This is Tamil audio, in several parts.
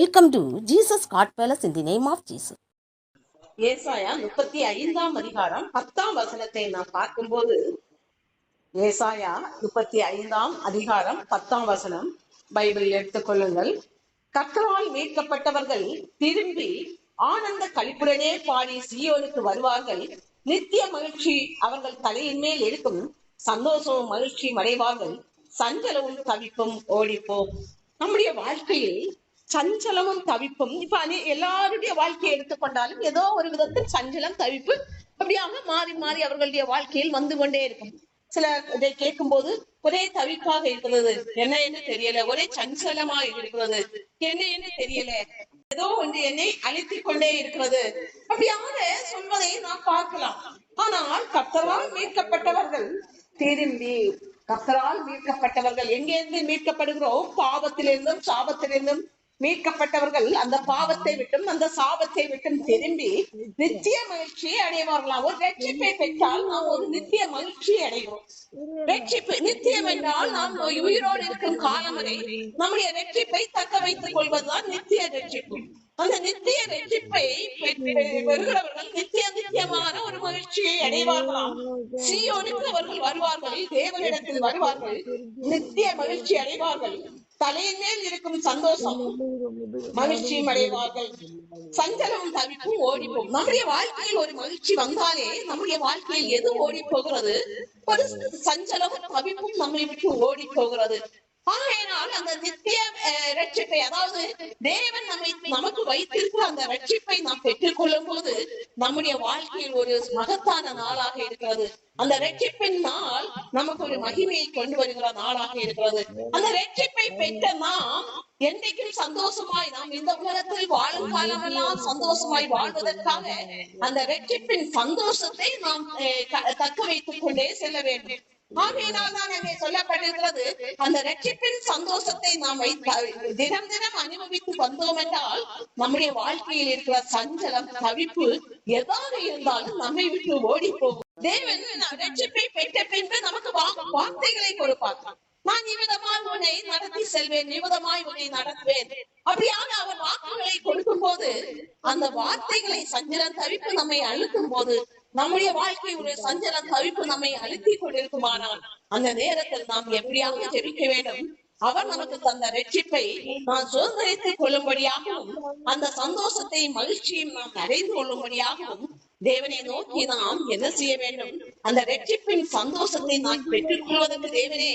Welcome to Jesus God palace in the name of Jesus ஏசாயா முப்பத்தி ஐந்தாம் அதிகாரம் பத்தாம் வசனத்தை நாம் பார்க்கும்போது ஏசாயா முப்பத்தி ஐந்தாம் அதிகாரம் பத்தாம் வசனம் பைபிள் எடுத்துக்கொள்ளுங்கள் கர்த்தரால் மீட்கப்பட்டவர்கள் திரும்பி ஆனந்த கழிப்புடனே பாடி சீயோனுக்கு வருவார்கள். நித்திய மகிழ்ச்சி அவர்கள் தலையின் மேல் இருக்கும். சந்தோஷமும் மகிழ்ச்சியும் அடைவார்கள். சஞ்சலமும் தவிப்பும் ஓடிப்போம். நம்முடைய வாழ்க்கையில் சஞ்சலமும் தவிப்பும். இப்ப அனே- எல்லாருடைய வாழ்க்கையை எடுத்துக்கொண்டாலும் ஏதோ ஒரு விதத்தில் சஞ்சலம் தவிப்பு அப்படியாக மாறி மாறி அவர்களுடைய வாழ்க்கையில் வந்து கொண்டே இருக்கும். சில இதை கேட்கும் போது ஒரே தவிப்பாக இருக்கிறது. என்ன என்று தெரியல. ஒரே சஞ்சலமாக இருக்கிறது. என்ன என்று தெரியல. ஏதோ ஒன்று என்னை அழித்துக் கொண்டே இருக்கிறது. அப்படியாக சொல்வதை நாம் பார்க்கலாம். ஆனால் கத்தரால் மீட்கப்பட்டவர்கள் திரும்பி கத்தரால் மீட்கப்பட்டவர்கள் எங்கேருந்து மீட்கப்படுகிறோம்? பாவத்திலிருந்தும் சாபத்திலிருந்தும் மீட்கப்பட்டவர்கள் அந்த பாவத்தை விட்டும் அந்த சாபத்தை விட்டும் திரும்பி நித்திய மகிழ்ச்சியை அடைவார்களாம். ஒரு ரட்சிப்பை பெற்றால் நாம் ஒரு நித்திய மகிழ்ச்சியை அடைவோம் ரட்சிப்பு நித்தியம் என்றால் நாம் உயிரோடு இருக்கும் காலம் வரை நம்முடைய ரட்சிப்பை தக்க வைத்துக் கொள்வதுதான் நித்திய ரட்சிப்பு. அந்த நித்திய ரட்சிப்பை பெறுகிறவர்கள் நித்திய நித்தியமான ஒரு மகிழ்ச்சியை அடைவார்களாம். சீயோனுக்கு அவர்கள் வருவார்கள் தேவனிடத்தில் வருவார்கள் நித்திய மகிழ்ச்சி அடைவார்கள். தலையின் இருக்கும் சந்தோஷம் மகிழ்ச்சியும் அடைவார்கள். சஞ்சலம் தவிப்பும் ஓடிப்போம். நம்முடைய வாழ்க்கையில் ஒரு மகிழ்ச்சி வந்தாலே நம்முடைய வாழ்க்கையில் எது ஓடி போகிறது? ஒரு சஞ்சலமும் தவிப்பும் நம்மை விட்டு ஓடி போகிறது. ஆகையினால் அந்த நித்திய ரட்சிப்பை அதாவது தேவன் நம்மை நமக்கு வைத்திருக்கிற அந்த ரட்சிப்பை நாம் பெற்றுக் கொள்ளும் போது நம்முடைய வாழ்க்கையில் ஒரு மகத்தான நாளாக இருக்கிறது. அந்த ரட்சிப்பின் நாள் நமக்கு ஒரு மகிமையை கொண்டு வருகிற நாளாக இருக்கிறது. அந்த ரட்சிப்பை பெற்ற நாம் என்றைக்கும் சந்தோஷமாய் நாம் இந்த உலகத்தில் வாழும் காலமெல்லாம் சந்தோஷமாய் வாழ்வதற்காக அந்த ரட்சிப்பின் சந்தோஷத்தை நாம் தக்க வைத்துக் கொண்டே செல்ல வேண்டும். ஆகையினால்தான் சொல்லப்பட்டிருக்கிறது அந்த ரட்சிப்பின் சந்தோஷத்தை நாம் தினம் தினம் அனுபவித்து வந்தோம் என்றால் நம்முடைய வாழ்க்கையில் இருக்கிற சஞ்சலம் தவிப்பு எதாக இருந்தாலும் நம்மை விட்டு ஓடி போகும். தேவன் ரட்சிப்பை பெற்ற பின்பு நமக்கு வா- வார்த்தைகளை கொடுப்பார். நான் இவ்விதமாய் உன்னை நடத்தி செல்வேன் இவ்விதமாய் உன்னை நடத்துவேன். அப்படியாக அவர் வாக்குகளை கொடுக்கும் போது அந்த வார்த்தைகளை சஞ்சலம் தவிப்பு நம்மை அழுத்தும் போது நம்முடைய வாழ்க்கை சஞ்சல தவிப்பு நம்மை அழுத்திக் கொண்டிருக்குமானால் அந்த நேரத்தில் நாம் எப்படியாக ஜெபிக்க வேண்டும். அவர் நமக்கு தந்த ரட்சிப்பை நாம் சுதந்திரித்துக் கொள்ளும்படியாகவும் அந்த சந்தோஷத்தை மகிழ்ச்சியும் நாம் அறிந்து கொள்ளும்படியாகவும் தேவனை நோக்கி நாம் என்ன செய்ய வேண்டும்? அந்த ரட்சிப்பின் சந்தோஷத்தை நான் பெற்றுக் கொள்வதற்கு தேவனே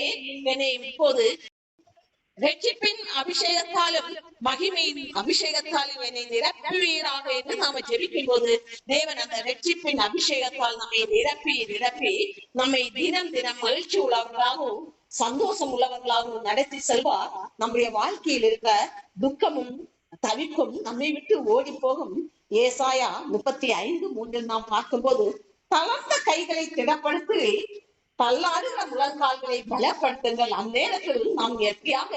என்னை இப்போது ரட்சிப்பின் அபிஷேகத்தாலும் மகிமையின் அபிஷேகத்தாலும் என்னை நிரப்புவீராக என்று நாம ஜெபிக்கும் போது தேவன் அந்த ரட்சிப்பின் அபிஷேகத்தால் நம்மை நிரப்பி நிரப்பி நம்மை தினம் தினம் மகிழ்ச்சி உள்ளவர்களாகவும் சந்தோஷம் உள்ளவர்களாகவும் நடத்தி செல்வார் நம்முடைய வாழ்க்கையில் இருக்க துக்கமும் தவிப்பும் நம்மை விட்டு ஓடி போகும் ஏசாயா முப்பத்தி ஐந்து மூன்றில் நாம் பார்க்கும்போது தளர்ந்த கைகளை திடப்படுத்தி பல்லாறு முழங்கால்களை பலப்படுத்துங்கள். அந்நேரத்தில் நாம் எப்படியாக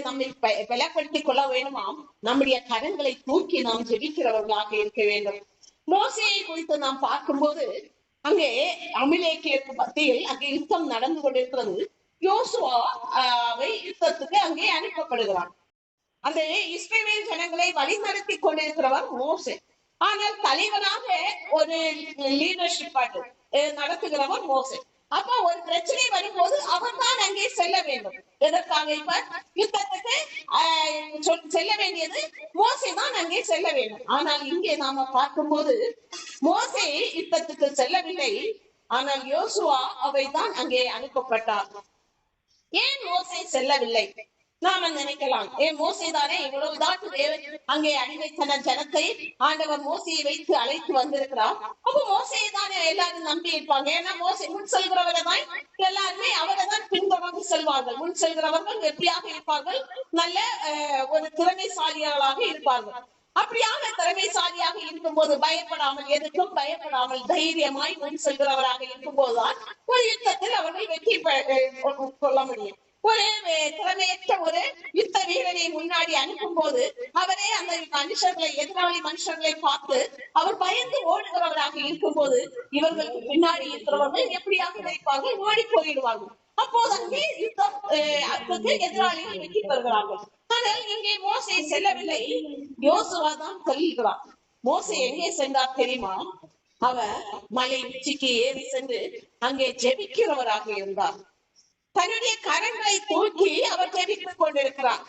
நம்மை பலப்படுத்திக் கொள்ள வேண்டுமாம். நம்முடைய கரங்களை தூக்கி நாம் ஜெபிக்கிறவர்களாக இருக்க வேண்டும். மோசையை குறித்து நாம் பார்க்கும்போது அங்கே அமிலேக்கியருக்கு மத்தியில் அங்கே யுத்தம் நடந்து கொண்டிருக்கிறது. யோசுவாவை ஆஹ், யுத்தத்துக்கு அங்கே அனுப்பப்படுகிறான். அந்த இஸ்ரேல் ஜனங்களை வழிநடத்தி கொண்டிருக்கிறவர் மோசே. ஆனால் தலைவராக ஒரு லீடர்ஷிப் நடத்துகிறவர் மோசே. அப்ப ஒரு பிரச்சனை வரும்போது அவர் தான் அங்கே செல்ல வேண்டும். எதற்காக இப்ப? யுத்தத்துக்கு சொல்- செல்ல வேண்டியது மோசை தான் அங்கே செல்ல வேண்டும். ஆனால் இங்கே நாம பார்க்கும்போது மோசே யுத்தத்துக்கு செல்லவில்லை. ஆனால் யோசுவா அவை தான் அங்கே அனுப்பப்பட்டார். ஏன் மோசை செல்லவில்லை? நாம நினைக்கலாம். ஏ மோசைதானே இவ்வளவுதான் தேவன் அங்கே அணிவைத்தன ஜனத்தை ஆண்டவர் மோசையை வைத்து அழைத்து வந்திருக்கிறார். அப்ப மோசையை தானே எல்லாரும் நம்பி இருப்பாங்க. ஏன்னா மோசை முன் செல்கிறவரை தான் எல்லாருமே அவரை தான் பின்தொடர்ந்து செல்வார்கள். முன் செல்கிறவர்கள் வெற்றியாக இருப்பார்கள். நல்ல அஹ், ஒரு திறமைசாலிகளாக இருப்பார்கள். அப்படியாக திறமைசாலியாக இருக்கும் போது பயப்படாமல் எதுக்கும் பயப்படாமல் தைரியமாய் முன் செல்கிறவராக இருக்கும்போதுதான் ஒரு யுத்தத்தில் அவர்கள் வெற்றி கொள்ள முடியும். ஒரு திறமையற்ற ஒரு யுத்த வீரனை முன்னாடி அனுப்பும் போது அவரே அந்த மனுஷர்களை எதிராளி மனுஷர்களை பார்த்து அவர் பயந்து ஓடுகிறவராக இருக்கும் போது இவர்களுக்கு பின்னாடி இருக்கிறவர்கள் எப்படியாக நினைப்பார்கள்? ஓடி போயிடுவார்கள். அப்போது அங்கே யுத்தம் அஹ், அதுக்கு எதிராளிகள் வெற்றி பெறுகிறார்கள். ஆனால் இங்கே மோசை செல்லவில்லை. யோசுவா தான் செல்கிறான் மோசை எங்கே சென்றார் தெரியுமா? அவர் மலை உச்சிக்கு ஏறி சென்று அங்கே ஜெபிக்கிறவராக இருந்தார். தன்னுடைய கரங்களை தூக்கி அவர் ஜெபித்துக் கொண்டிருக்கிறார்.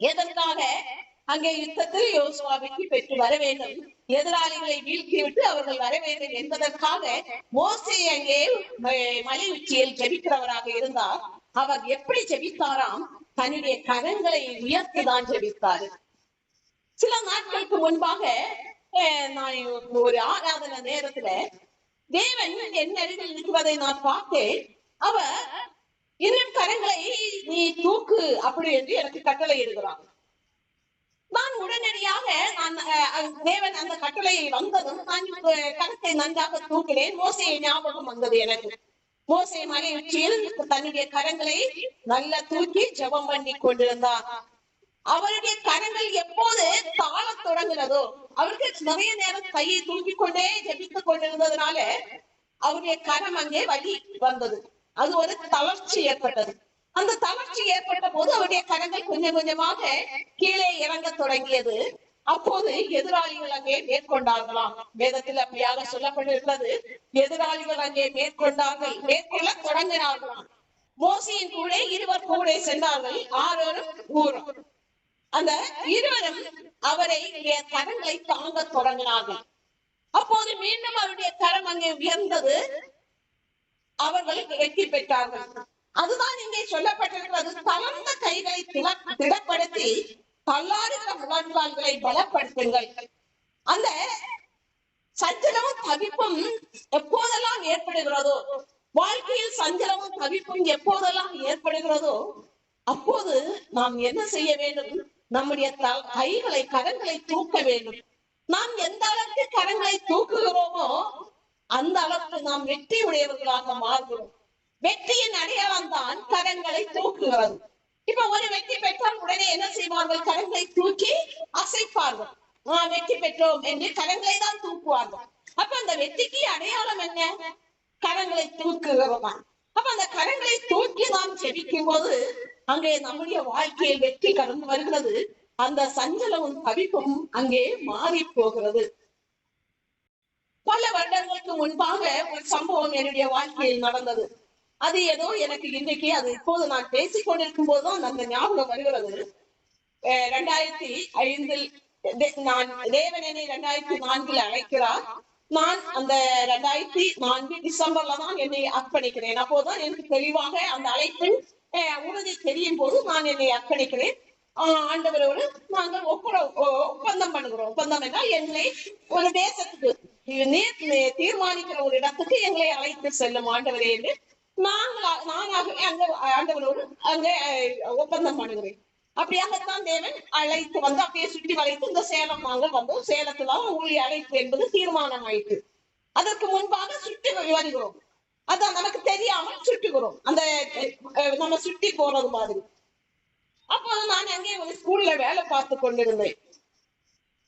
எதற்காக? அங்கே யுத்தத்தில் யோசுவா பெற்று வர வேண்டும். எதிராளிகளை வீழ்த்திவிட்டு அவர்கள் வர வேண்டும் என்பதற்காக மோசே அங்கே மலை உச்சியில் ஜெபிக்கிறவராக இருந்தார். அவர் எப்படி ஜெபித்தாராம்? தன்னுடைய கரங்களை உயர்த்திதான் ஜெபித்தார். சில நாட்களுக்கு முன்பாக நான் ஒரு ஆராதனை நேரத்துல தேவன் என் அருகில் இருக்கிறதை நான் பார்த்தேன். அவர் கரங்களை நீ தூக்கு அப்படி என்று எனக்கு கட்டளை இடுகிறான் நான் உடனடியாக நான் தேவன் அந்த கட்டளை வந்ததும் நான் கரத்தை நன்றாக தூக்கினேன். மோசையை ஞாபகம் வந்தது எனக்கு. மோசை மலை உச்சியில் தன்னுடைய கரங்களை நல்லா தூக்கி ஜெபம் பண்ணி கொண்டிருந்தார் அவருடைய கரங்கள் எப்போது தாளத் தொடங்குகிறதோ அவருக்கு நிறைய நேரம் கையை தூக்கி கொண்டே ஜெபித்துக் கொண்டிருந்ததுனால அவருடைய கரம் அங்கே வலி வந்தது. அது ஒரு தளர்ச்சி ஏற்பட்டது. அந்த தளர்ச்சி ஏற்பட்ட போது அவருடைய கரங்கள் கொஞ்சம் கொஞ்சமாக கீழே இறங்க தொடங்கியது. அப்போது எதிராளிகள் அங்கே மேற்கொண்டார்களாம். வேதத்தில் அப்படியாக சொல்லப்பட்டிருக்கிறது. எதிராளிகள் அங்கே மேற்கொண்டார்கள். மேற்கொள்ள தொடங்கினார்களாம். மோசியின் கூட இருவர் கூட சென்றார்கள். ஆரோரும் ஊரும். அந்த இருவரும் அவரை என் கரங்களை தாங்க தொடங்கினார்கள். அப்போது மீண்டும் அவருடைய கரம் அங்கே உயர்ந்தது. அவர்கள் வெற்றி பெற்றார்கள். அதுதான் இங்கே சொல்லப்பட்டிருக்கிறது. தளர்ந்த கைகளை திடப்படுத்தி தள்ளாடுகிற முழங்கால்களை பலப்படுத்துங்கள். அந்த சஞ்சலமும் தவிப்பும் எப்போதெல்லாம் ஏற்படுகிறதோ வாழ்க்கையில் சஞ்சலமும் தவிப்பும் எப்போதெல்லாம் ஏற்படுகிறதோ அப்போது நாம் என்ன செய்ய வேண்டும்? நம்முடைய த- கைகளை கரங்களை தூக்க வேண்டும். நாம் எந்த அளவுக்கு கரங்களை தூக்குகிறோமோ அந்த அளவுக்கு நாம் வெற்றி உடையவர்களாக மாறுகிறோம். வெற்றியின் அடையாளம் தான் கரங்களை தூக்குவது இப்ப ஒரு வெற்றி பெற்றால் உடனே என்ன செய்வார்கள்? கரங்களை தூக்கி அசைப்பார்கள். ஆஹ் வெற்றி பெற்றோம் என்று கரங்களை தான் தூக்குவார்கள். அப்ப அந்த வெற்றிக்கு அடையாளம் என்ன? கரங்களை தூக்குகிறோமா அப்ப அந்த கரங்களை தூக்கி நாம் செபிக்கும் போது அங்கே நம்முடைய வாழ்க்கையில் வெற்றி கடந்து வருகிறது. அந்த சஞ்சலமும் தவிப்பும் அங்கே மாறி போகிறது. பல வருடங்களுக்கு முன்பாக ஒரு சம்பவம் என்னுடைய வாழ்க்கையில் நடந்தது. அது ஏதோ எனக்கு இன்றைக்கு அது இப்போது நான் பேசிக் கொண்டிருக்கும் போதுதான் அந்த ஞாபகம் வருகிறது. ரெண்டாயிரத்தி ஐந்தில் நான் தேவனனை ரெண்டாயிரத்தி நான்கில் அழைக்கிறார். நான் அந்த ரெண்டாயிரத்தி நான்கு டிசம்பர்ல தான் என்னை அர்ப்பணிக்கிறேன். அப்போதான் எனக்கு தெளிவாக அந்த அழைப்பின் அஹ், உறுதி தெரியும் போது நான் என்னை அர்ப்பணிக்கிறேன். ஆஹ், ஆண்டவரோடு நாங்கள் ஒப்புற ஒ- ஒப்பந்தம் பண்ணுகிறோம். ஒப்பந்தம் என்றால் எங்களை ஒரு தேசத்துக்கு நீர் தீர்மானிக்கிற ஒரு இடத்துக்கு எங்களை அழைத்து செல்லும் ஆண்டவரே என்று நாங்கள் நானாகவே ஆண்டவரோடு ஒப்பந்தம் பண்ணுகிறேன் அப்படியாகத்தான் தேவன் அழைத்து வந்து அப்படியே சுற்றி வளைத்து இந்த சேலம் நாங்கள் வந்தோம் சேலத்துல ஊழி அழைப்பு என்பது தீர்மானம் ஆயிட்டு அதற்கு முன்பாக சுற்றி வருகிறோம். அதான் நமக்கு தெரியாமல் சுட்டுகிறோம் அந்த நம்ம சுட்டி போறது மாதிரி. அப்போ நான் அங்கே ஒரு ஸ்கூல்ல வேலை பார்த்து கொண்டிருந்தேன்.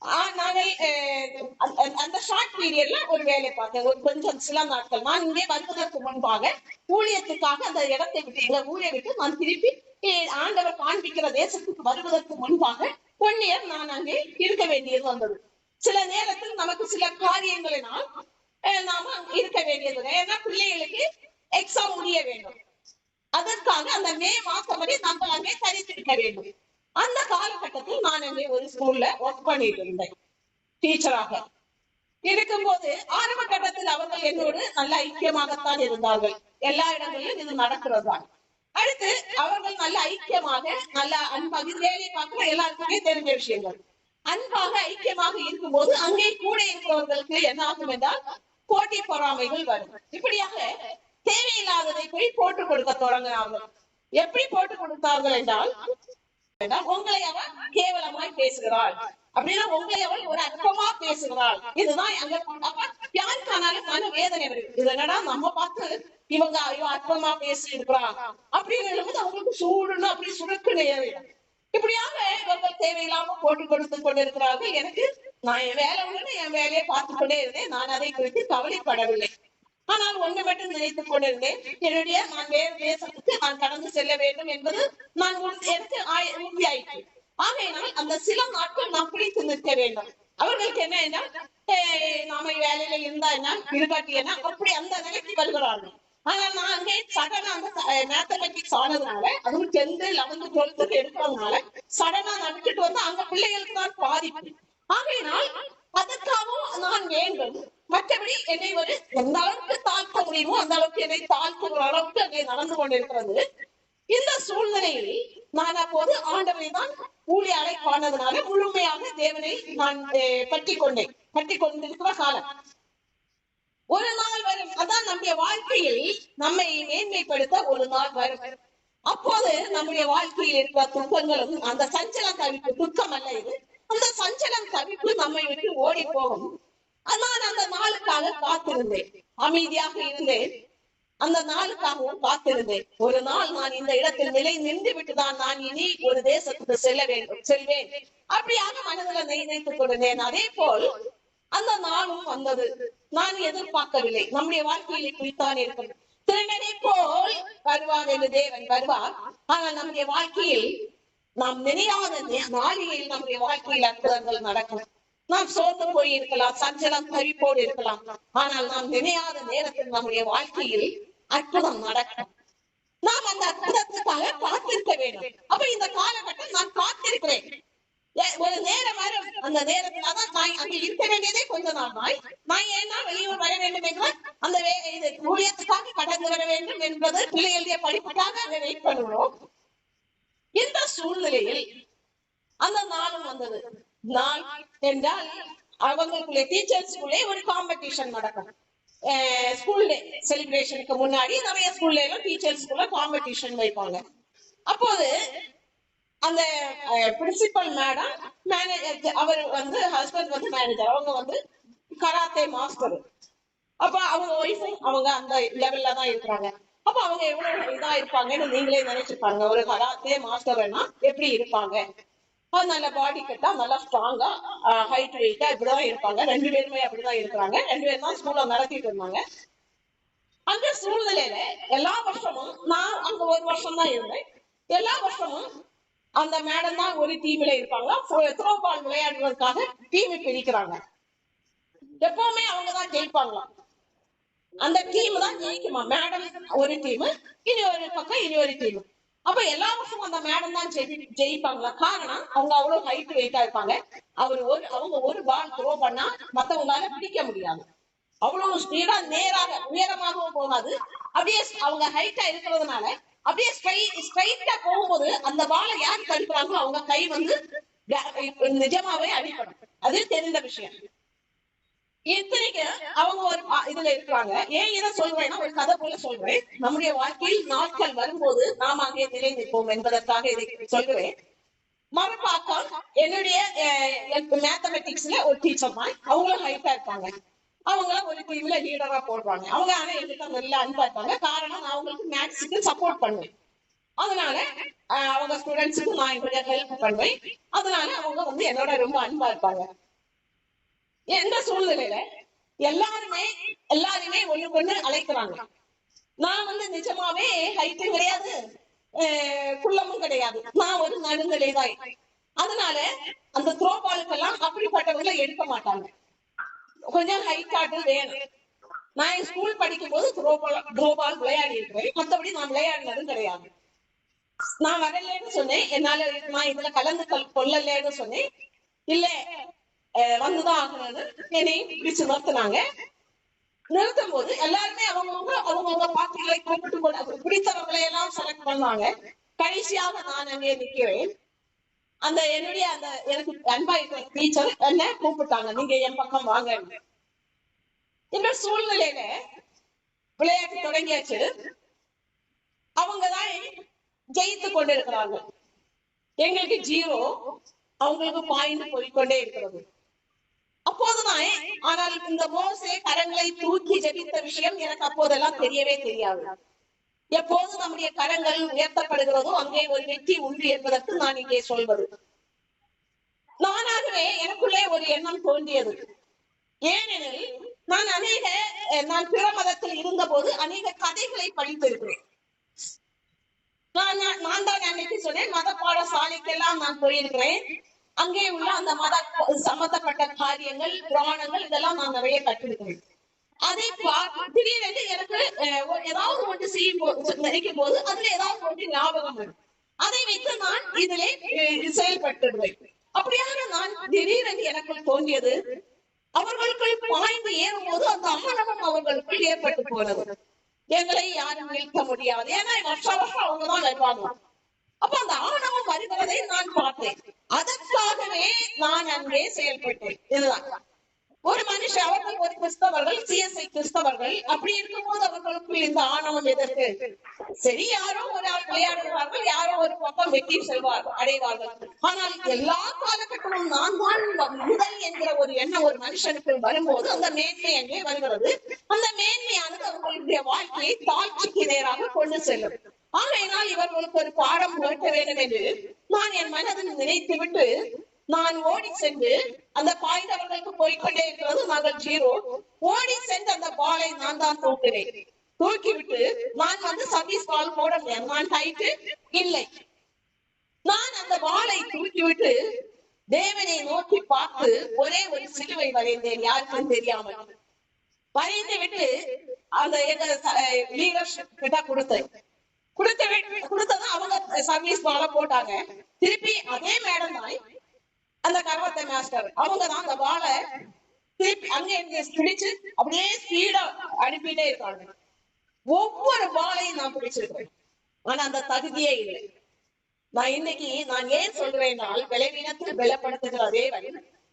ஆஹ் நாங்கள் அந்த- ஷார்ட் பீரியட்ல ஒரு வேலை பார்த்தேன். ஒரு கொஞ்சம் சில நாட்கள். நான் இங்கே வருவதற்கு முன்பாக ஊழியத்துக்காக அந்த இடத்தை விட்டு எங்க ஊரை விட்டு நான் திருப்பி ஆண்டவர் காண்பிக்கிற தேசத்துக்கு வருவதற்கு முன்பாக ஒன் இயர் நான் அங்கே இருக்க வேண்டியது வந்தது. சில நேரத்தில் நமக்கு சில காரியங்களினால் நாம இருக்க வேண்டியது ஏன்னா பிள்ளைகளுக்கு எக்ஸாம் முடிய வேண்டும். அதற்காக அந்த மே மாசம் வரை நம்ம அங்கே தரித்திருக்க வேண்டும். அந்த காலகட்டத்தில் நான் அங்கே ஒரு ஸ்கூல்ல ஒர்க் பண்ணிட்டு இருந்தேன். டீச்சராக இருக்கும்போது ஆரம்ப கட்டத்தில் அவர்கள் என்னோடு நல்ல ஐக்கியமாகத்தான் இருந்தார்கள். எல்லா இடங்களிலும் இது நடக்கிறதுதான். அடுத்து அவர்கள் நல்ல ஐக்கியமாக நல்ல அன்பாக இது வேலை பார்க்கிற எல்லாருக்குமே தெரிஞ்ச விஷயங்கள். அன்பாக ஐக்கியமாக இருக்கும்போது அங்கே கூட இருக்கிறவர்களுக்கு என்ன ஆகும் என்றால் போட்டி பொறாமைகள் வரும். இப்படியாக தேவையில்லாததை போய் போட்டு கொடுக்க தொடங்கினார்கள். எப்படி போட்டு கொடுத்தார்கள் என்றால் உங்களை அவர் கேவலமாய் பேசுகிறாள் அப்படின்னா உங்களை ஒரு அற்பமா பேசுகிறாள். இதுதான் அங்க அப்ப யாருக்கானாலும் மன வேதனை வருது இது என்னடா நம்ம பார்த்து இவங்க ஐயோ அற்பமா பேசி இருக்கிறான் அப்படின்னு போது அவங்களுக்கு சூடுன்னு அப்படி சுருக்குன்னு ஏறிடும் இப்படியாக இவர்கள் தேவையில்லாம போட்டு கொடுத்து கொண்டிருக்கிறார்கள். எனக்கு நான் என் வேலை உடனே என் வேலையை பார்த்து கொண்டே இருந்தேன். நான் அதை குறித்து கவலைப்படவில்லை. ஆனால் ஒன்று மட்டும் நினைத்துக் கொண்டிருந்தேன். என்னுடைய நான் வேறு தேசத்துக்கு நான் கடந்து செல்ல வேண்டும் என்பது நான் எனக்கு உறுதியாயிட்டேன் ஆகையினால் அந்த சில நாட்கள் நாம் பிடித்து நிற்க வேண்டும். அவர்களுக்கு என்ன என்ன? நாம வேலையில இருந்தா என்ன? இருக்காட்டி என்ன? அப்படி அந்த நிலைக்கு வருகிறார்கள். ஆனால் நான் அங்கே சடனா அந்த மேத்தமெட்டிக்ஸ் ஆனதுனால அதுவும் டென்த்து லெவன்த்து டுவெல்த்துக்கு எடுக்கிறதுனால சடனா நட்டுட்டு வந்து அங்க பிள்ளைகளுக்கு தான் பாதிப்பு. ஆகையினால் அதற்காகவும் நான் வேண்டும். மற்றபடி என்னை ஒரு எந்த அளவுக்கு தாழ்த்த முடியுமோ அந்த அளவுக்கு என்னை தாழ்த்துகிற அளவுக்கு அங்கே நடந்து கொண்டிருக்கிறது. இந்த சூழ்நிலையில் நான் அப்போது ஆண்டவரை தான் ஊழியாரை காணதுனால முழுமையாக தேவனை நான் பற்றி கொண்டேன் பற்றி கொண்டிருக்கிற காலம். ஒரு நாள் வரும். அதான் நம்முடைய வாழ்க்கையில் நம்மை மேன்மைப்படுத்த ஒரு நாள் வரும். அப்போது நம்முடைய வாழ்க்கையில் இருக்கிற துன்பங்களும் அந்த சஞ்சலம் தவிப்பு துக்கம் அல்ல இது. அந்த சஞ்சலம் தவிப்பு நம்மை விட்டு ஓடி போகும். நான் அந்த நாளுக்காக காத்திருந்தேன். அமைதியாக இருந்தேன். அந்த நாளுக்காகவும் காத்திருந்தேன். ஒரு நாள் நான் இந்த இடத்தில் நிலை நின்று விட்டுதான் நான் இனி ஒரு தேசத்துக்கு செல்ல வேண்டும் செல்வேன். அப்படியாக மனதில் நினைத்துக் கொண்டிருந்தேன். அதே போல் அந்த நாளும் வந்தது. நான் எதிர்பார்க்கவில்லை. நம்முடைய வாழ்க்கையில் இப்படித்தான் இருக்கும். திருநடை போல் வருவார் என்று தேவன் வருவார். ஆனால் நம்முடைய வாழ்க்கையில் நாம் நினையாத நே- நாளிகையில் நம்முடைய வாழ்க்கையில் அற்புதங்கள் நடக்கும். நாம் சோர்ந்து போய் இருக்கலாம் சஞ்சலம் தவிப்போடு இருக்கலாம். ஆனால் நாம் நினையாத நேரத்தில் நம்முடைய வாழ்க்கையில் அற்புதம் நடக்கும். நாம் அந்த அற்புதத்துக்காக காத்திருக்க வேண்டும். அப்ப இந்த காலகட்டம் நான் காத்திருக்கிறேன். ஒரு நேரம் வரும். அந்த நேரத்துல தான் நான் அங்க இருக்க வேண்டியதே கொஞ்ச நாள் நாய் நான் ஏன்னா வெளியூர் வர வேண்டும் என்றால் அந்த வே- இது ஊழியத்துக்காக கடந்து வர வேண்டும் என்பது பிள்ளைகளுடைய படிப்புக்காக அதை வெயிட் பண்ணுகிறோம். இந்த சூழ்நிலையில் அந்த நாளும் வந்தது. நாள் என்றால் அவங்களுக்குள்ளே டீச்சர்ஸ்குள்ளே ஒரு காம்படிஷன் நடக்கும். ஸ்கூல் டே செலிப்ரேஷனுக்கு முன்னாடி நிறைய ஸ்கூல்ல எல்லாம் டீச்சர்ஸ்குள்ள காம்படிஷன் வைப்பாங்க. அப்போது அந்த பிரின்சிபல் மேடம் மேனேஜர் அவர் வந்து ஹஸ்பண்ட் வந்து மேனேஜர் அவங்க வந்து கராத்தே மாஸ்டர் அப்ப அவங்க ஒய்ஃபும் அவங்க அந்த லெவல்ல தான் இருக்கிறாங்க. அப்ப அவங்க எவ்வளவு இதா இருப்பாங்கன்னு நீங்களே நினைச்சிருப்பாங்க ஒரு கராத்தே மாஸ்டர்னா எப்படி இருப்பாங்க? நல்ல பாடி கட்டா நல்லா ஸ்ட்ராங்கா ஹைட் வெயிட்டா இப்படிதான் இருப்பாங்க. ரெண்டு பேருமே அப்படிதான் இருக்கிறாங்க. ரெண்டு பேரும் தான் ஸ்கூல்ல நடத்திட்டு இருந்தாங்க. அந்த சூழ்நிலையில எல்லா வருஷமும் நான் அங்க ஒரு வருஷம் தான் இருந்தேன். எல்லா வருஷமும் அந்த மேடம் தான் ஒரு டீம்ல இருப்பாங்க. த்ரோ பால் விளையாடுறதுக்காக டீம் பிரிக்கிறாங்க. எப்பவுமே அவங்க தான் ஜெயிப்பாங்களாம். அந்த டீம் தான் ஜெயிக்குமா மேடம் ஒரு டீம் இனி ஒரு பக்கம் இனி ஒரு டீம் அப்ப எல்லா வருஷமும் அந்த மேடம் தான் ஜெயி- ஜெயிப்பாங்களா? காரணம் அவங்க அவ்வளவு ஹைட் வெயிட்டா இருப்பாங்க. அவர் ஒரு அவங்க ஒரு பால் த்ரோ பண்ணா மத்தவங்களால பிடிக்க முடியாது. அவ்வளவு ஸ்பீடா நேராக உயரமாகவும் போகாது. அப்படியே அவங்க ஹைட்டா இருக்கிறதுனால அப்படியே ஸ்ட்ரைட்டா போகும்போது அந்த பாலை யார் தடுக்கிறாங்களோ அவங்க கை வந்து நிஜமாவே அடிப்படும். அது தெரிந்த விஷயம். இத்தனைக்கு அவங்க ஒரு இதுல இருக்கிறாங்க ஏன் இதை சொல்றேன்னா ஒரு கதை போல சொல்றேன். நம்முடைய வாழ்க்கையில் நாட்கள் வரும்போது நாம் அங்கே நிலை நிற்போம் என்பதற்காக இதை சொல்கிறேன். மறுபாக்கம் என்னுடைய மேத்தமெட்டிக்ஸ்ல ஒரு டீச்சர் தான் அவங்களும் ஹைட்டா இருப்பாங்க. அவங்க ஒரு டீம்ல லீடரா போடுவாங்க. அவங்க ஆனா என்கிட்ட நல்ல அன்பா இருப்பாங்க. காரணம் நான் அவங்களுக்கு மேத்ஸுக்கு சப்போர்ட் பண்ணுவேன் அதனால அவங்க ஸ்டூடெண்ட்ஸுக்கு நான் கொஞ்சம் ஹெல்ப் பண்ணுவேன். அதனால அவங்க வந்து என்னோட ரொம்ப அன்பா இருப்பாங்க. எந்த சூழ்நிலையில எல்லாருமே எல்லாருமே ஒண்ணு ஒண்ணு அழைக்கிறாங்க. நான் வந்து நிஜமாவே ஹைட்டும் கிடையாது குள்ளமும் கிடையாது. நான் ஒரு நடுநிலை தான் அதனால அந்த த்ரோ பாலுக்கெல்லாம் அப்படிப்பட்டவங்களை எடுக்க மாட்டாங்க. கொஞ்சம் ஹைட் காட்டு வேணும். நான் ஸ்கூல் படிக்கும் போது த்ரோ பால் த்ரோ பால் விளையாடி இருக்கிறேன் மத்தபடி நான் விளையாடினதும் கிடையாது. நான் வரலன்னு சொன்னேன். என்னால நான் இதுல கலந்து கொள்- கொள்ளலன்னு சொன்னேன். இல்ல வந்துதான் ஆகுறது என்னையும் பிடிச்சு நிறுத்தினாங்க. நிறுத்தும் போது எல்லாருமே அவங்கவுங்க அவங்கவுங்க பார்ட்டிகளை கூப்பிட்டு கொண்டு பிடித்தவர்களை எல்லாம் செலக்ட் பண்ணாங்க. கடைசியாக நான் அங்கே நிக்கிறேன் அந்த என்னுடைய அந்த எனக்கு அன்பா இருக்கிற டீச்சர் என்ன கூப்பிட்டாங்க நீங்க என் பக்கம் வாங்க. இந்த சூழ்நிலையில விளையாட்டு தொடங்கியாச்சு. அவங்கதான் ஜெயித்து கொண்டிருக்கிறாங்க எங்களுக்கு ஜீரோ அவங்களுக்கு பாயிண்ட் போய்கொண்டே இருக்கிறது. அப்போதுதான் ஆனால் இந்த மோசே கரங்களை தூக்கி ஜபித்த விஷயம் எனக்கு அப்போதெல்லாம் தெரியவே தெரியாது. எப்போது நம்முடைய கரங்கள் உயர்த்தப்படுகிறதோ அங்கே ஒரு வெற்றி உண்டு என்பதற்கு நான் இங்கே சொல்வது. நானாகவே எனக்குள்ளே ஒரு எண்ணம் தோன்றியது. ஏனெனில் நான் அநேக நான் பிற மதத்தில் இருந்த போது அநேக கதைகளை படித்திருக்கிறேன். நான் நான் நான் தான் அன்னைக்கு சொன்னேன் மத பாடசாலைக்கெல்லாம் நான் போயிருக்கிறேன். அங்கே உள்ள அந்த மத சம்பந்தப்பட்ட காரியங்கள் புராணங்கள் இதெல்லாம் நான் நிறைய கற்றுக்கிறேன் அதை திடீரென்று எனக்கு ஏதாவது ஒன்று செய்யும் போது நினைக்கும் போது அதுல ஏதாவது ஒன்று ஞாபகம் வரும். அதை வைத்து நான் இதிலே செயல்பட்டுடுவேன் அப்படியாக நான் திடீரென்று எனக்குள் தோன்றியது அவர்களுக்குள் பாய்ந்து ஏறும்போது அந்த அம்மனமும் அவர்களுக்குள் ஏற்பட்டு போனது. எங்களை யாரும் நிற்க முடியாது. ஏன்னா வருஷ வருஷம் அவங்கதான் வருவாங்க. அப்ப அந்த ஆணவம் வருகிறதை நான் பார்த்தேன். அதற்காகவே நான் அங்கே செயல்பட்டேன். இதுதான். ஒரு மனுஷன் அவர்கள் ஒரு கிறிஸ்தவர்கள் சிஎஸ்ஐ கிறிஸ்தவர்கள் அப்படி இருக்கும்போது அவர்களுக்குள் இந்த ஆணவம் எதற்கு? சரி யாரோ ஒரு ஆள் விளையாடுவார்கள் யாரோ ஒரு பக்கம் வெட்டி செல்வார்கள் அடைவார்கள். ஆனால் எல்லா காலகட்டமும் நான் தான் முதல் என்கிற ஒரு எண்ணம் ஒரு மனுஷனுக்கு வரும்போது அந்த மேன்மை அங்கே வருகிறது. அந்த மேன்மையானது அவர்களுடைய வாழ்க்கையை தாழ்ச்சிக்கு நேராக கொண்டு செல்லும். ஆகையினால் இவர்களுக்கு ஒரு பாடம் புகட்ட வேண்டும் என்று நான் என் மனதில் நினைத்து விட்டு நான் ஓடி சென்று அந்த பாய்ந்தவர்களுக்கு போய்க்கொண்டே இருக்கிறது நாங்கள் ஜீரோ. ஓடி சென்று அந்த பாலை நான் தான் தூக்கினேன் தூக்கிவிட்டு நான் வந்து சர்வீஸ் பால் போட முடியாது. நான் ஹைட்டு இல்லை. நான் அந்த வாளை தூக்கிவிட்டு தேவனை நோக்கி பார்த்து ஒரே ஒரு சிலுவை வரைந்தேன். யாருக்கும் தெரியாமல். வரைந்து விட்டு அந்த எங்க லீடர்ஷிப் கிட்ட கொடுத்தேன். கொடுத்த விட்டு கொடுத்ததும் அவங்க சர்வீஸ் வாழ போட்டாங்க. திருப்பி அதே மேடம் தான் அந்த கர்வத்தை மாஸ்டர் அவங்க தான் அந்த பாலை திருப்பி அங்க இங்க பிடிச்சு அப்படியே ஸ்பீடா அனுப்பிட்டே இருக்காங்க. ஒவ்வொரு பாலையும் நான் பிடிச்சிருக்கேன். ஆனா அந்த தகுதியே இல்லை. நான் இன்னைக்கு நான் ஏன் சொல்றேன்னால் விளைவினத்தில் வெலப்படுத்துகிற அதே வழி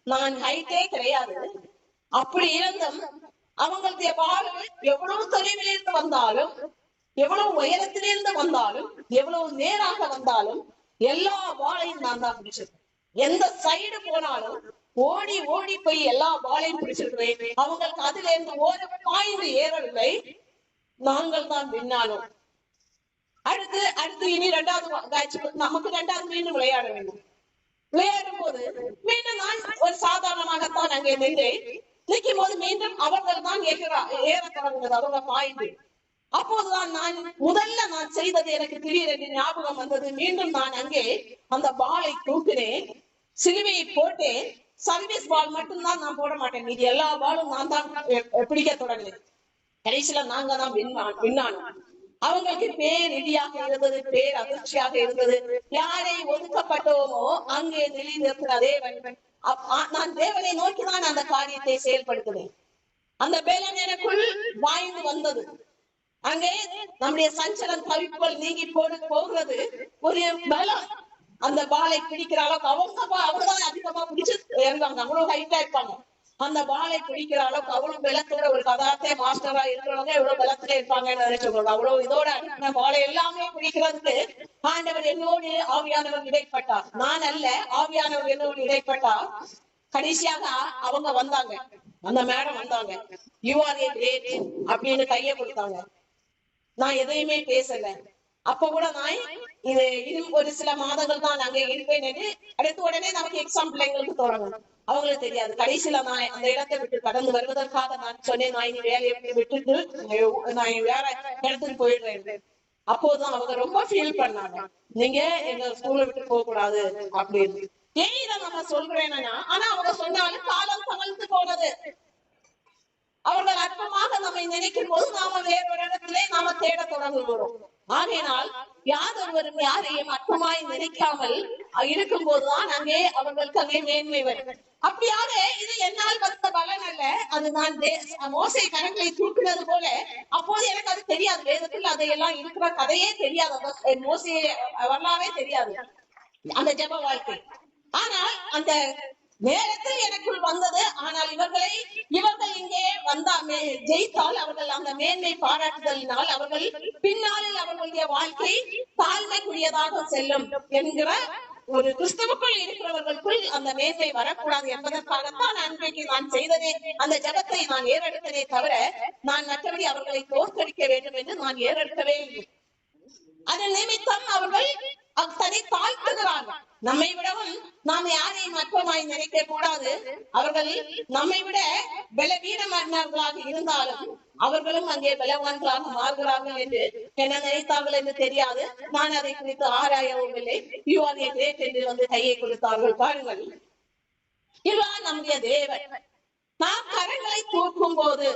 நான் ஹைட்டே கிடையாது. அப்படி இருந்தும் அவங்களுடைய வாழ்வு எவ்வளவு தொலைவில் இருந்து வந்தாலும் எவ்வளவு உயரத்திலிருந்து வந்தாலும் எவ்வளவு நேராக வந்தாலும் எல்லா வாளையும் நான் தான் பிடிச்சிருக்கேன் எந்த சைடு போனாலும் ஓடி ஓடி போய் எல்லா வாழையும் பிடிச்சிருக்கிறேன். அவங்களுக்கு அதுல இருந்து ஒரு பாய்ந்து ஏறவில்லை. நாங்கள் தான் பின்னாலும். அடுத்து அடுத்து இனி ரெண்டாவது காட்சி நமக்கு ரெண்டாவது மீண்டும் விளையாட வேண்டும். விளையாடும் போது மீண்டும் நான் ஒரு சாதாரணமாகத்தான் அங்கே நின்றேன். நிற்கும் போது மீண்டும் அவர்கள் தான் ஏகிறா ஏற தொடங்குவது. அவங்க பாய்ந்து அப்போதுதான் நான் முதல்ல நான் செய்தது எனக்கு திடீரென்று ஞாபகம் வந்தது. மீண்டும் நான் அங்கே அந்த பாலை தூக்கினேன். சிலுவையை போட்டேன். சர்வீஸ் பால் மட்டும்தான் நான் போட மாட்டேன். இது எல்லா பாலும் நான் தான் பிடிக்க தொடங்கினேன். கடைசியில நாங்க தான் விண்ணான் விண்ணானோம் அவங்களுக்கு பேர் இடியாக இருந்தது பேர் அதிர்ச்சியாக இருந்தது. யாரை ஒதுக்கப்பட்டோமோ அங்கே நிலைநிறுத்துற தேவன். அப்- நான் தேவனை நோக்கிதான் அந்த காரியத்தை செயல்படுத்தினேன். அந்த பேலன் எனக்குள் வாய்ந்து வந்தது. அங்கே நம்முடைய சஞ்சலம் தவிப்புகள் நீங்கி போடு போகிறது ஒரு பலம். அந்த பாலை பிடிக்கிற அளவுக்கு அவங்க பா- அவங்கதான் அதிகமா பிடிச்சு இறந்தாங்க அவ்வளவு ஹைட்டா இருப்பாங்க. அந்த பாலை பிடிக்கிற அளவுக்கு அவ்வளவு பலத்தோட ஒரு கதாத்தே மாஸ்டரா இருக்கிறவங்க எவ்வளவு பலத்துல இருப்பாங்கன்னு நினைச்சுக்கோங்க அவ்வளவு இதோட அனுப்பின பாலை எல்லாமே பிடிக்கிறதுக்கு ஆண்டவர் என்னோடு ஆவியானவர் இடைப்பட்டார். நான் அல்ல ஆவியானவர் என்னோடு இடைப்பட்டார். கடைசியாக அவங்க வந்தாங்க. அந்த மேடம் வந்தாங்க. யூ ஆர் ஏ கிரேட் அப்படின்னு கையை கொடுத்தாங்க. நான் எதையுமே பேசல. அப்ப கூட நான் இது இன்னும் ஒரு சில மாதங்கள் தான் அங்க இருப்பேன் என்று அடுத்த உடனே நமக்கு எக்ஸாம் பிள்ளைங்களுக்கு தொடங்கும் அவங்களுக்கு தெரியாது. கடைசியில நான் அந்த இடத்தை விட்டு கடந்து வருவதற்காக நான் சொன்னேன் நான் இனி வேலையை விட்டுட்டு நான் வேற இடத்துக்கு போயிடுறேன். அப்போதான் அவங்க ரொம்ப ஃபீல் பண்ணாங்க. நீங்க எங்க ஸ்கூல்ல விட்டு போக கூடாது அப்படின்னு. ஏன் இதை நம்ம சொல்றேன்னா ஆனா அவங்க சொன்னாலும் காலம் தகழ்ந்து போனது. அவர்கள் அற்பமாக நம்மை நினைக்கும் போது நாம வேறொரு இடத்திலே நாம தேட தொடங்குகிறோம். ஆகையினால் யார் ஒருவரும் யாரையும் அற்பமாய் நினைக்காமல் இருக்கும் போதுதான் அங்கே அவர்களுக்கு அங்கே மேன்மை வரும் அப்படியாக இது என்னால் வந்த பலன் அல்ல. அது நான் மோசை கரங்களை தூக்கினது போல அப்போது எனக்கு அது தெரியாது. வேதத்தில் அதையெல்லாம் இருக்கிற கதையே தெரியாது. அந்த மோசையை வரலாவே தெரியாது. அந்த ஜப வாழ்க்கை. ஆனால் அந்த நேரத்தில் எனக்குள் வந்தது. ஆனால் இவர்களை இவர்கள் இங்கே வந்தா ஜெயித்தால் அவர்கள் அந்த மேன்மை பாராட்டுதலினால் அவர்கள் பின்னாளில் அவர்களுடைய வாழ்க்கை தாழ்மைக்குரியதாக செல்லும் என்கிற ஒரு கிறிஸ்தவுக்குள் இருக்கிறவர்களுக்குள் அந்த மேன்மை வரக்கூடாது என்பதற்காகத்தான் அன்றைக்கு நான் செய்ததே அந்த ஜபத்தை நான் ஏறெடுத்ததே தவிர நான் மற்றபடி அவர்களை தோற்கடிக்க வேண்டும் என்று நான் ஏறெடுக்கவே இல்லை. அதன் நிமித்தம் அவர்கள் தன்னை தாழ்த்துகிறார்கள். நம்மை விடவும் நாம் யாரையும் அற்பமாய் நினைக்க கூடாது. அவர்கள் நம்மை விட பலவீனமானவர்களாக இருந்தாலும் அவர்களும் அங்கே பலவான்களாக மாறுகிறார்கள் என்று என்ன நினைத்தார்கள் என்று தெரியாது. நான் அதை குறித்து ஆராயவும் இல்லை யூ ஆர் ஏ கிரேட் என்று வந்து கையை கொடுத்தார்கள். பாருங்கள். இவன் நம்முடைய தேவன். நாம் கரங்களை தூக்கும் போது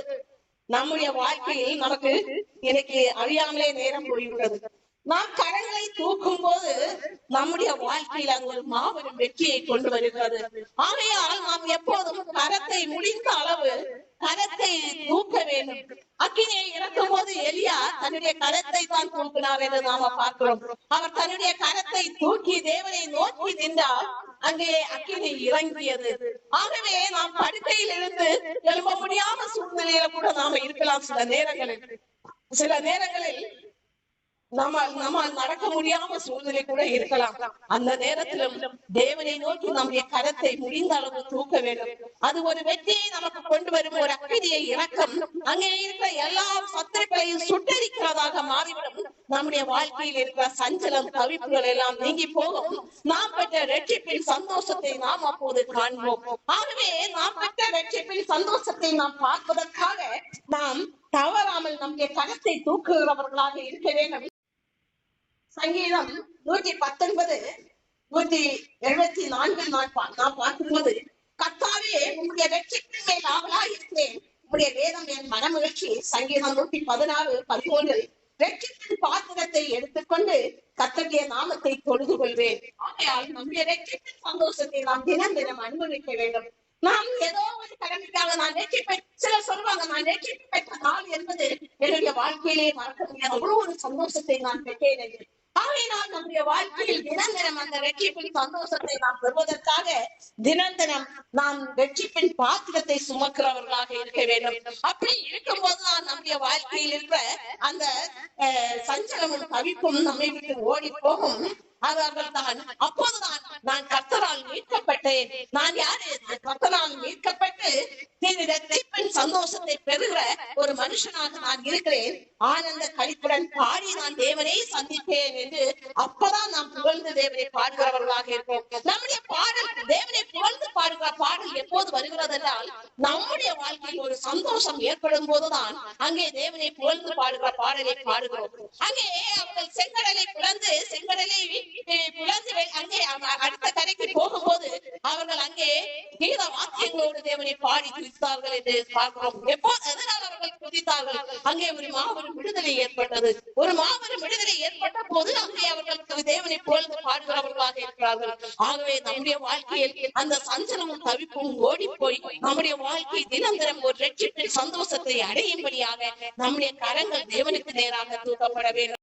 நம்முடைய வாழ்க்கையில் நமக்கு எனக்கு அறியாமலே நேரம் போய்விட்டது. நாம் கரங்களை தூக்கும் போது நம்முடைய வாழ்க்கையில் அது ஒரு மாபெரும் வெற்றியை கொண்டு வருகிறது. ஆகையால் நாம் எப்போதும் கரத்தை முடிந்த அளவு கரத்தை தூக்க வேண்டும். அக்கினியை இறக்கும் போது எலியா தன்னுடைய கரத்தை தான் தூக்கினார் என்று நாம பார்க்கிறோம். அவர் தன்னுடைய கரத்தை தூக்கி தேவனை நோக்கி நின்றால் அங்கே அக்கினி இறங்கியது. ஆகவே நாம் படுக்கையில் இருந்து எழும்ப முடியாத சூழ்நிலையில கூட நாம இருக்கலாம் சில நேரங்களில். சில நேரங்களில் நம்ம நம்ம நடக்க முடியாம சூழ்நிலை கூட இருக்கலாம். அந்த நேரத்திலும் தேவனை நோக்கி நம்முடைய கரத்தை முடிந்த அளவு தூக்க வேண்டும். அது ஒரு வெற்றியை நமக்கு கொண்டு வரும் ஒரு அக்கினியை இறக்கம். அங்கே இருக்கிற எல்லா சத்துருக்களையும் சுட்டரிக்கிறதாக மாறிவிடும். நம்முடைய வாழ்க்கையில் இருக்கிற சஞ்சலம் தவிப்புகள் எல்லாம் நீங்கி போகும். நாம் பெற்ற ரட்சிப்பின் சந்தோஷத்தை நாம் அப்போது காண்போம். ஆகவே நாம் பெற்ற ரட்சிப்பின் சந்தோஷத்தை நாம் பார்ப்பதற்காக நாம் தவறாமல் நம்முடைய கரத்தை தூக்குகிறவர்களாக இருக்க வேண்டும். சங்கீதம் நூற்றி பத்தொன்பது நூற்றி எழுபத்தி நான்கில் நான் நான் பார்க்கும்போது கத்தாவே உங்களுடைய வெற்றிக்கு மேல் ஆவலா இருக்கிறேன். உங்களுடைய வேதம் என் மனமகிழ்ச்சி. சங்கீதம் நூற்றி பதினாறு பதிமூன்றில் வெற்றிப்பின் பாத்திரத்தை எடுத்துக்கொண்டு கத்தருடைய நாமத்தை தொழுது கொள்வேன் ஆகையால் நம்முடைய வெற்றிப்பின் சந்தோஷத்தை நாம் தினம் தினம் அனுபவிக்க வேண்டும். நாம் ஏதோ ஒரு கடமைக்காக நான் வெற்றி பெற்ற சிலர் சொல்லுவாங்க நான் வெற்றி பெற்ற நாள் என்பது என்னுடைய வாழ்க்கையிலே மறக்க முடியாத அவ்வளவு ஒரு சந்தோஷத்தை நான் பெற்றேன் என்று. ஆகையினால் நம்முடைய வாழ்க்கையில் தினந்தனம் அந்த வெற்றிப்பின் சந்தோஷத்தை நாம் பெறுவதற்காக தினந்தனம் நாம் வெற்றிப்பின் பாத்திரத்தை சுமக்கிறவர்களாக இருக்க வேண்டும். அப்படி இருக்கும் போதுதான் நம்முடைய வாழ்க்கையில் இருக்கிற அந்த சஞ்சலமும் தவிப்பும் நம்மை விட்டு ஓடி போகும். அவர்கள் தான் அப்போதுதான் நான் கர்த்தரால் மீட்கப்பட்டேன். நான் யாரு? நான் கர்த்தரால் மீட்கப்பட்டு திரு ரட்சிப்பின் சந்தோஷத்தை பெறுகிற ஒரு மனுஷனாக நான் இருக்கிறேன். ஆனந்த கழிப்புடன் பாடி நான் தேவனை சந்தித்தேன் என்று அப்பதான் நாம் புகழ்ந்து தேவனை பாடுகிறவர்களாக இருப்போம். நம்முடைய பாடல் தேவனை புகழ் பாடுகிற பாடல் எப்போது வருகிறது என்றால் நம்முடைய வாழ்க்கையில் ஒரு சந்தோஷம் ஏற்படும் போதுதான் அங்கே தேவனை புகழ்ந்து பாடுகிற பாடலை பாடுகிறோம். அங்கே அவர்கள் செங்கடலை பிளந்து செங்கடலை அஹ், பிளந்து அங்கே அடுத்த கரைக்கு போகும்போது அவர்கள் அங்கே கீத வாக்கியங்களோடு தேவனை பாடி துதித்தார்கள் என்று பார்க்கிறோம். எப்போ எதனால் அவர்கள் துதித்தார்கள்? அங்கே ஒரு மாபெரும் விடுதலை ஏற்பட்டது. ஒரு மாபெரும் விடுதலை ஏற்பட்ட போது அங்கே அவர்கள் தேவனை புகழ்ந்து பாடுகிறவர்களாக இருக்கிறார்கள். ஆகவே நம்முடைய வாழ்க்கையில் அந்த சஞ்சல சஞ்சலமும் தவிப்போம் ஓடி போய் நம்முடைய வாழ்க்கை தினந்தரம் ஒரு ரட்சிப்பின் சந்தோஷத்தை அடையும்படியாக நம்முடைய கரங்கள் தேவனுக்கு நேராக தூக்கப்பட வேண்டும்.